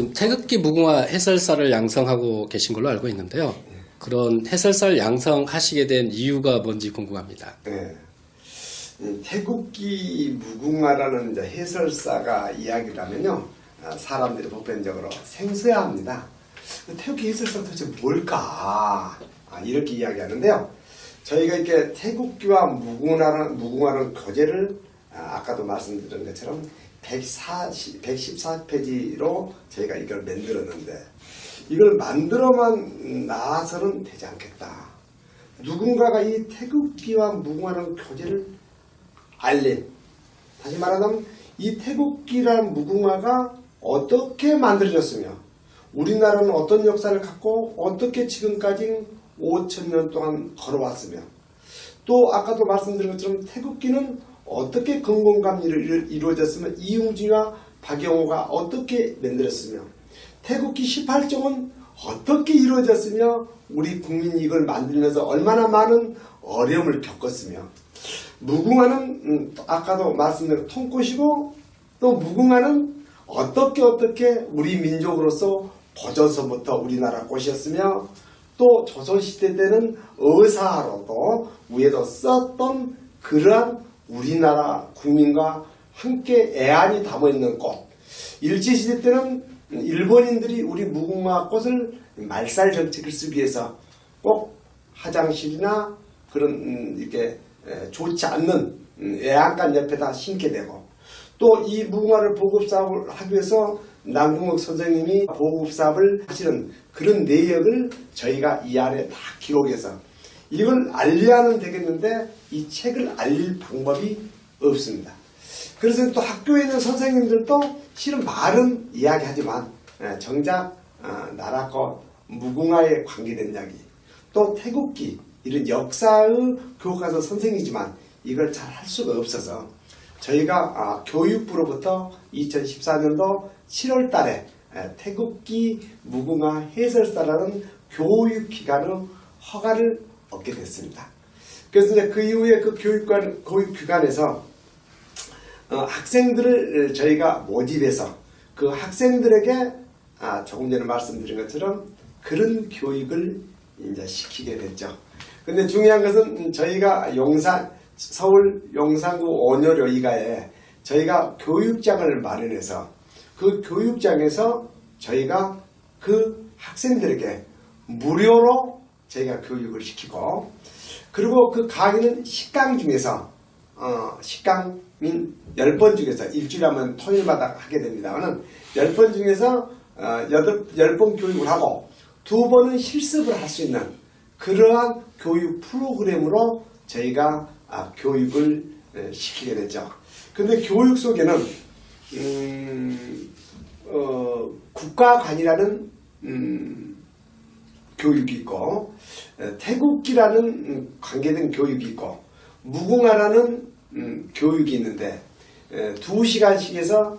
지금 태극기 무궁화 해설사를 양성하고 계신 걸로 알고 있는데요. 그런 해설사를 양성하시게 된 이유가 뭔지 궁금합니다. 네. 이 태국기 무궁화라는 해설사가 이야기를 하면요. 아, 사람들이 보편적으로 생소해합니다. 태국기 해설사 도대체 뭘까? 아, 이렇게 이야기하는데요. 저희가 이렇게 태국기와 무궁화라는, 무궁화라는 교재를 아, 아까도 말씀드린 것처럼 140, 114페이지로 저희가 이걸 만들었는데 이걸 만들어만 나서는 되지 않겠다. 누군가가 이 태극기와 무궁화라는 교재를 알린 다시 말하자면 이 태극기란 무궁화가 어떻게 만들어졌으며 우리나라는 어떤 역사를 갖고 어떻게 지금까지 5천 년 동안 걸어왔으며 또 아까도 말씀드린 것처럼 태극기는 어떻게 건공감리를 이루- 이루어졌으며 이웅진과 박영호가 어떻게 만들었으며 태극기 18종은 어떻게 이루어졌으며 우리 국민이 이걸 만들면서 얼마나 많은 어려움을 겪었으며 무궁화는 음, 아까도 말씀드린 통꽃이고 또 무궁화는 어떻게 어떻게 우리 민족으로서 고조선부터 우리나라 꽃이었으며 또 조선시대 때는 의사로도 위에도 썼던 그러한 우리나라 국민과 함께 애안이 담아있는 꽃. 일제시대 때는 일본인들이 우리 무궁화 꽃을 말살 정책을 쓰기 위해서 꼭 화장실이나 그런 음, 이렇게 에, 좋지 않는 음, 애안간 옆에다 심게 되고 또 이 무궁화를 보급 사업을 하기 위해서 남궁옥 선생님이 보급 사업을 하시는 그런 내역을 저희가 이 안에 다 기록해서 이걸 알려야는 되겠는데 이 책을 알릴 방법이 없습니다. 그래서 또 학교에 있는 선생님들도 실은 말은 이야기하지만 예, 정작 아, 나라꽃 무궁화에 관계된 이야기 또 태국기 이런 역사의 교과서 선생이지만 이걸 잘 할 수가 없어서 저희가 아, 교육부로부터 2014년도 7월 달에 에, 태국기 무궁화 해설사라는 교육기관의 허가를 얻게 됐습니다. 그래서 이제 그 이후에 그 교육관, 교육기관에서 어, 학생들을 저희가 모집해서 그 학생들에게 아, 조금 전에 말씀드린 것처럼 그런 교육을 이제 시키게 됐죠. 근데 중요한 것은 저희가 용산 서울 용산구 온효여의가에 저희가 교육장을 마련해서 그 교육장에서 저희가 그 학생들에게 무료로 저희가 교육을 시키고 그리고 그 강의는 식강 중에서 어, 식강인 10번 중에서 일주일에 하면 토요일마다 하게 됩니다만은 10번 중에서 어, 10번 교육을 하고 두 번은 실습을 할 수 있는 그러한 교육 프로그램으로 저희가 아, 교육을 에, 시키게 됐죠. 근데 교육 속에는 음, 어, 국가관이라는 음, 교육이 있고 에, 태국기라는 음, 관계된 교육이 있고 무궁화라는 음, 교육이 있는데 에, 두 시간씩에서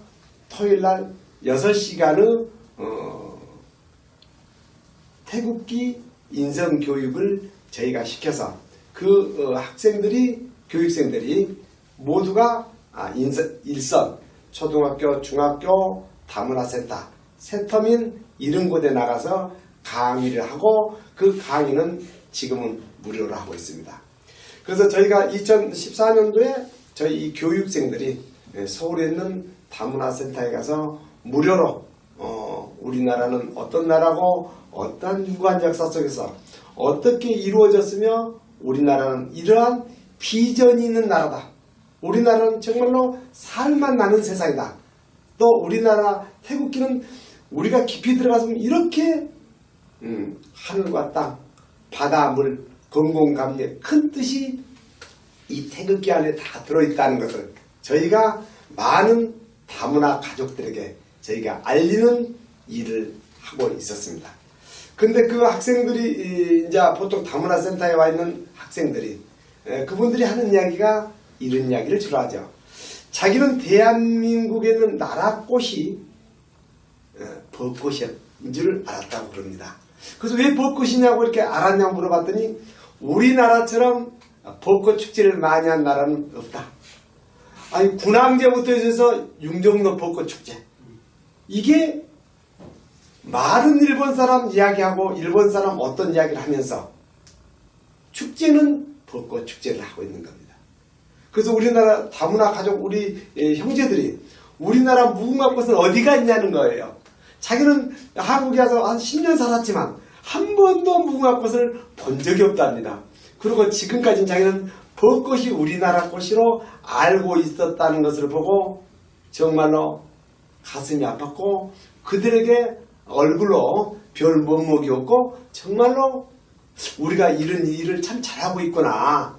토요일날 여섯 시간의 어, 태국기 인성 교육을 저희가 시켜서 그 어, 학생들이 교육생들이 모두가 아, 인서, 일선 초등학교 중학교 다문화센터 센터민 이런 곳에 나가서 강의를 하고 그 강의는 지금은 무료로 하고 있습니다. 그래서 저희가 2014년도에 저희 이 교육생들이 예, 서울에 있는 다문화센터에 가서 무료로 어, 우리나라는 어떤 나라고 어떤 유구한 역사 속에서 어떻게 이루어졌으며 우리나라는 이러한 비전이 있는 나라다. 우리나라는 정말로 살만 나는 세상이다. 또 우리나라 태국기는 우리가 깊이 들어가서 이렇게 음, 하늘과 땅, 바다, 물, 건공감리의 큰 뜻이 이 태극기 안에 다 들어있다는 것을 저희가 많은 다문화 가족들에게 저희가 알리는 일을 하고 있었습니다. 근데 그 학생들이 이, 이제 보통 다문화 센터에 와 있는 학생들이 에, 그분들이 하는 이야기가 이런 이야기를 주로 하죠. 자기는 대한민국에 있는 나라 꽃이 에, 벚꽃인 줄 알았다고 그럽니다. 그래서 왜 벚꽃이냐고 이렇게 알았냐고 물어봤더니 우리나라처럼 벚꽃 축제를 많이 한 나라는 없다. 아니 군항제부터 해서 융정로 벚꽃 축제 이게 말은 일본 사람 이야기하고 일본 사람 어떤 이야기를 하면서 축제는 벚꽃 축제를 하고 있는 겁니다. 그래서 우리나라 다문화 가족 우리 예, 형제들이 우리나라 무궁화 꽃은 어디가 있냐는 거예요. 자기는 한국에 와서 한 10년 살았지만 한 번도 무궁화꽃을 본 적이 없답니다. 그리고 지금까지 자기는 벚꽃이 우리나라 꽃이로 알고 있었다는 것을 보고 정말로 가슴이 아팠고 그들에게 얼굴로 별 면목이 없고 정말로 우리가 이런 일을 참 잘하고 있구나.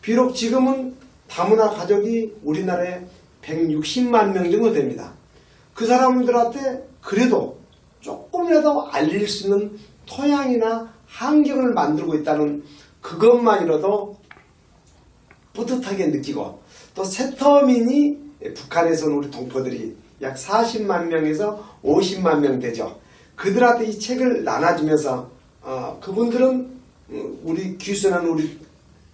비록 지금은 다문화 가족이 우리나라에 160만 명 정도 됩니다. 그 사람들한테 그래도 조금이라도 알릴 수 있는 토양이나 환경을 만들고 있다는 그것만이라도 뿌듯하게 느끼고 또 세터민이 북한에서 온 우리 동포들이 약 40만 명에서 50만 명 되죠. 그들한테 이 책을 나눠주면서 어, 그분들은 음, 우리 귀순한 우리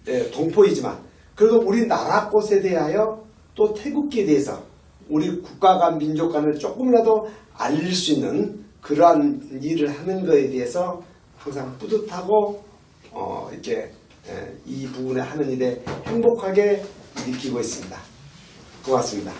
예, 동포이지만 그래도 우리나라 꽃에 대하여 또 태국기에 대해서 우리 국가가 민족관을 조금이라도 알릴 수 있는 그러한 일을 하는 것에 대해서 항상 뿌듯하고 어, 이렇게 예, 이 부분에 하는 일에 행복하게 느끼고 있습니다. 고맙습니다.